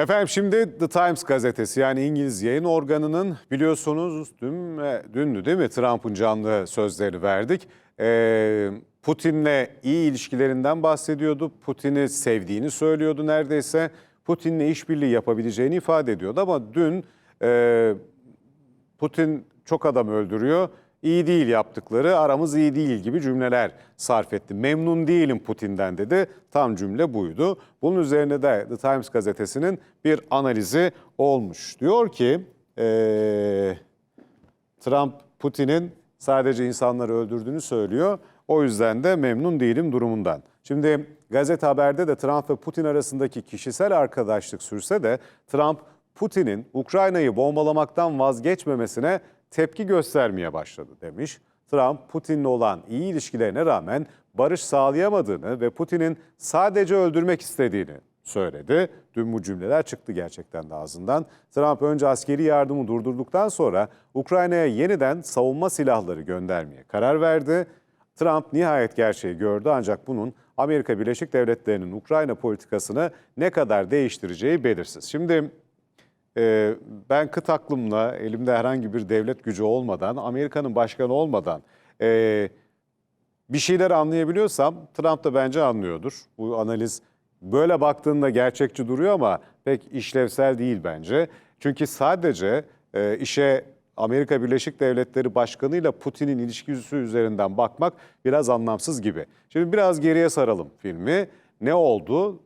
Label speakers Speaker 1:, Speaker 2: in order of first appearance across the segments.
Speaker 1: Efendim şimdi The Times gazetesi yani İngiliz yayın organının biliyorsunuz dün, dündü değil mi Trump'ın canlı sözleri verdik. Ee, Putin'le iyi ilişkilerinden bahsediyordu. Putin'i sevdiğini söylüyordu neredeyse. Putin'le işbirliği yapabileceğini ifade ediyordu ama dün e, Putin çok adam öldürüyor. İyi değil yaptıkları, aramız iyi değil gibi cümleler sarf etti. Memnun değilim Putin'den dedi. Tam cümle buydu. Bunun üzerine de The Times gazetesinin bir analizi olmuş. Diyor ki eee, Trump Putin'in sadece insanları öldürdüğünü söylüyor. O yüzden de memnun değilim durumundan. Şimdi gazete haberde de Trump ve Putin arasındaki kişisel arkadaşlık sürse de Trump Putin'in Ukrayna'yı bombalamaktan vazgeçmemesine tepki göstermeye başladı demiş. Trump Putin'le olan iyi ilişkilerine rağmen barış sağlayamadığını ve Putin'in sadece öldürmek istediğini söyledi. Dün bu cümleler çıktı gerçekten de ağzından. Trump önce askeri yardımı durdurduktan sonra Ukrayna'ya yeniden savunma silahları göndermeye karar verdi. Trump nihayet gerçeği gördü ancak bunun Amerika Birleşik Devletleri'nin Ukrayna politikasını ne kadar değiştireceği belirsiz. Şimdi e, ben kıt aklımla elimde herhangi bir devlet gücü olmadan, Amerika'nın başkanı olmadan e, bir şeyler anlayabiliyorsam Trump da bence anlıyordur. Bu analiz böyle baktığında gerçekçi duruyor ama pek işlevsel değil bence. Çünkü sadece e, işe Amerika Birleşik Devletleri Başkanı ile Putin'in ilişkisi üzerinden bakmak biraz anlamsız gibi. Şimdi biraz geriye saralım filmi. Ne oldu?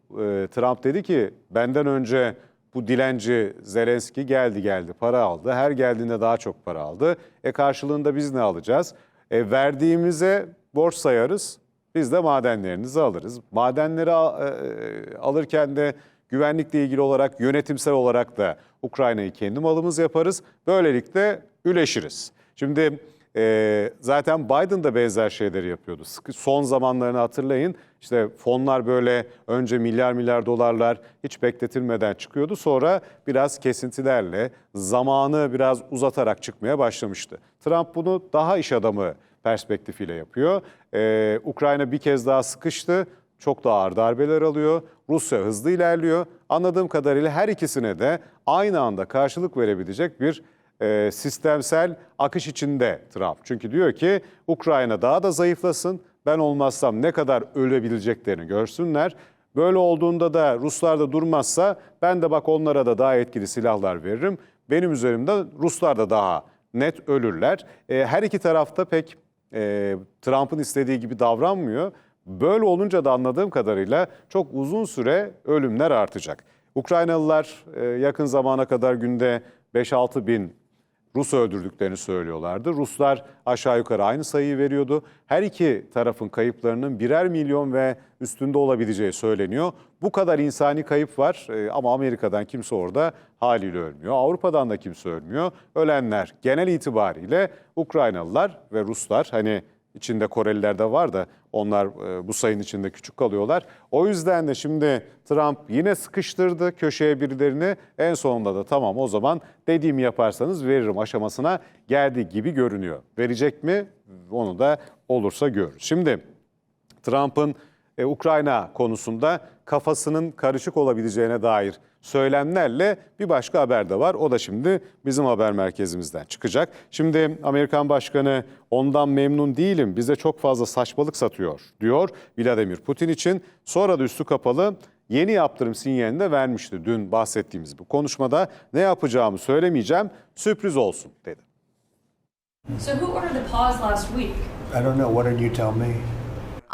Speaker 1: Trump dedi ki benden önce bu dilenci Zelenski geldi geldi para aldı. Her geldiğinde daha çok para aldı. E karşılığında biz ne alacağız? E, verdiğimize borç sayarız. Biz de madenlerinizi alırız. Madenleri e, alırken de güvenlikle ilgili olarak yönetimsel olarak da Ukrayna'yı kendi malımız yaparız. Böylelikle üleşiriz. Şimdi e, zaten Biden da benzer şeyleri yapıyordu. Son zamanlarını hatırlayın. İşte fonlar böyle önce milyar milyar dolarlar hiç bekletilmeden çıkıyordu. Sonra biraz kesintilerle zamanı biraz uzatarak çıkmaya başlamıştı. Trump bunu daha iş adamı perspektifiyle yapıyor. Ee, Ukrayna bir kez daha sıkıştı. Çok daha ağır darbeler alıyor. Rusya hızlı ilerliyor. Anladığım kadarıyla her ikisine de aynı anda karşılık verebilecek bir e, sistemsel akış içinde Trump. Çünkü diyor ki Ukrayna daha da zayıflasın. Ben olmazsam ne kadar ölebileceklerini görsünler. Böyle olduğunda da Ruslar da durmazsa ben de bak onlara da daha etkili silahlar veririm. Benim üzerimde Ruslar da daha net ölürler. E, her iki tarafta pek e, Trump'ın istediği gibi davranmıyor. Böyle olunca da anladığım kadarıyla çok uzun süre ölümler artacak. Ukraynalılar e, yakın zamana kadar günde 5-6 bin Rus öldürdüklerini söylüyorlardı. Ruslar aşağı yukarı aynı sayıyı veriyordu. Her iki tarafın kayıplarının birer milyon ve üstünde olabileceği söyleniyor. Bu kadar insani kayıp var e, ama Amerika'dan kimse orada haliyle ölmüyor. Avrupa'dan da kimse ölmüyor. Ölenler genel itibariyle Ukraynalılar ve Ruslar. Hani içinde Koreliler de var da onlar e, bu sayının içinde küçük kalıyorlar. O yüzden de şimdi Trump yine sıkıştırdı köşeye birilerini. En sonunda da tamam o zaman dediğimi yaparsanız veririm aşamasına geldi gibi görünüyor. Verecek mi? Onu da olursa görürüz. Şimdi Trump'ın e, Ukrayna konusunda kafasının karışık olabileceğine dair söylemlerle bir başka haber de var. O da şimdi bizim haber merkezimizden çıkacak. Şimdi Amerikan Başkanı ondan memnun değilim bize çok fazla saçmalık satıyor diyor Vladimir Putin için. Sonra da üstü kapalı yeni yaptırım sinyalini de vermişti dün bahsettiğimiz bu konuşmada. Ne yapacağımı söylemeyeceğim sürpriz olsun dedi.
Speaker 2: So who ordered the pause last week?
Speaker 3: I don't know. What did you tell me?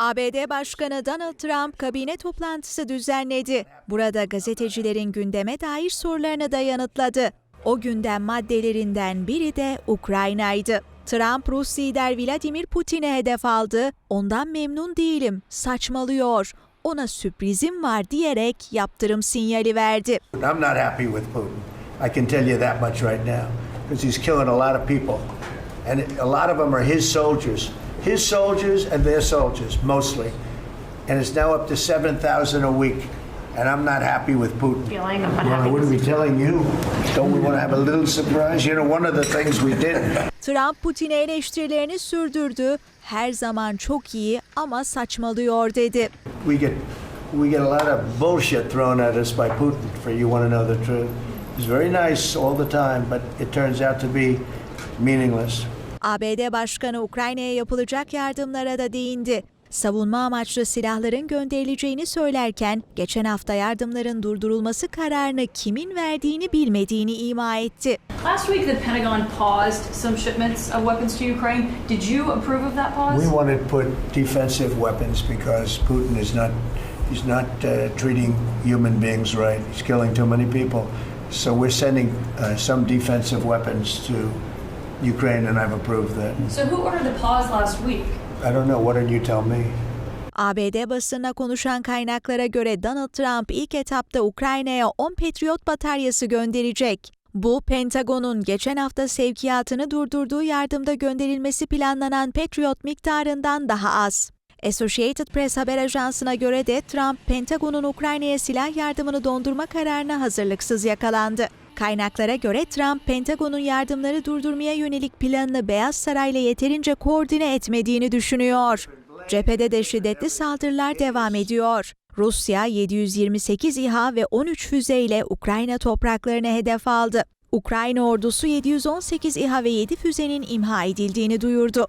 Speaker 4: ABD Başkanı Donald Trump kabine toplantısı düzenledi. Burada gazetecilerin gündeme dair sorularını da yanıtladı. O gündem maddelerinden biri de Ukrayna'ydı. Trump Rus lider Vladimir Putin'e hedef aldı. Ondan memnun değilim, saçmalıyor. Ona sürprizim var diyerek yaptırım sinyali verdi.
Speaker 3: I'm not happy with Putin. I can tell you that much right now because he's killing a lot of people. And a lot of them are his soldiers. His soldiers and their soldiers, mostly. And it's now up to 7,000 a week. And I'm not happy with Putin.
Speaker 2: Feeling of
Speaker 3: Well, I
Speaker 2: unhappiness.
Speaker 3: wouldn't be telling you. Don't we want to have a little surprise? You know, one of the things we did
Speaker 4: Trump Putin'e eleştirilerini sürdürdü. Her zaman çok iyi ama saçmalıyor dedi.
Speaker 3: we get we get a lot of bullshit thrown at us by Putin for you want to know the truth. He's very nice all the time, but it turns out to be meaningless.
Speaker 4: ABD Başkanı Ukrayna'ya yapılacak yardımlara da değindi. Savunma amaçlı silahların gönderileceğini söylerken geçen hafta yardımların durdurulması kararını kimin verdiğini bilmediğini ima etti.
Speaker 2: Last week, the Pentagon paused some shipments of weapons to Ukraine. Did you approve of that pause?
Speaker 3: We want to put defensive weapons because Putin is not he's not uh, treating human beings right. He's killing too many people. So we're sending uh, some defensive weapons to Ukraine, and I've approved that.
Speaker 2: so, who ordered the pause last week?
Speaker 3: I don't know. What did you tell me?
Speaker 4: ABD basınına konuşan kaynaklara göre Donald Trump ilk etapta Ukrayna'ya 10 Patriot bataryası gönderecek. Bu, Pentagon'un geçen hafta sevkiyatını durdurduğu yardımda gönderilmesi planlanan Patriot miktarından daha az. Associated Press haber ajansına göre de Trump, Pentagon'un Ukrayna'ya silah yardımını dondurma kararına hazırlıksız yakalandı. Kaynaklara göre Trump, Pentagon'un yardımları durdurmaya yönelik planını Beyaz Saray'la yeterince koordine etmediğini düşünüyor. Cephede de şiddetli saldırılar devam ediyor. Rusya 728 İHA ve 13 füzeyle Ukrayna topraklarını hedef aldı. Ukrayna ordusu 718 İHA ve 7 füzenin imha edildiğini duyurdu.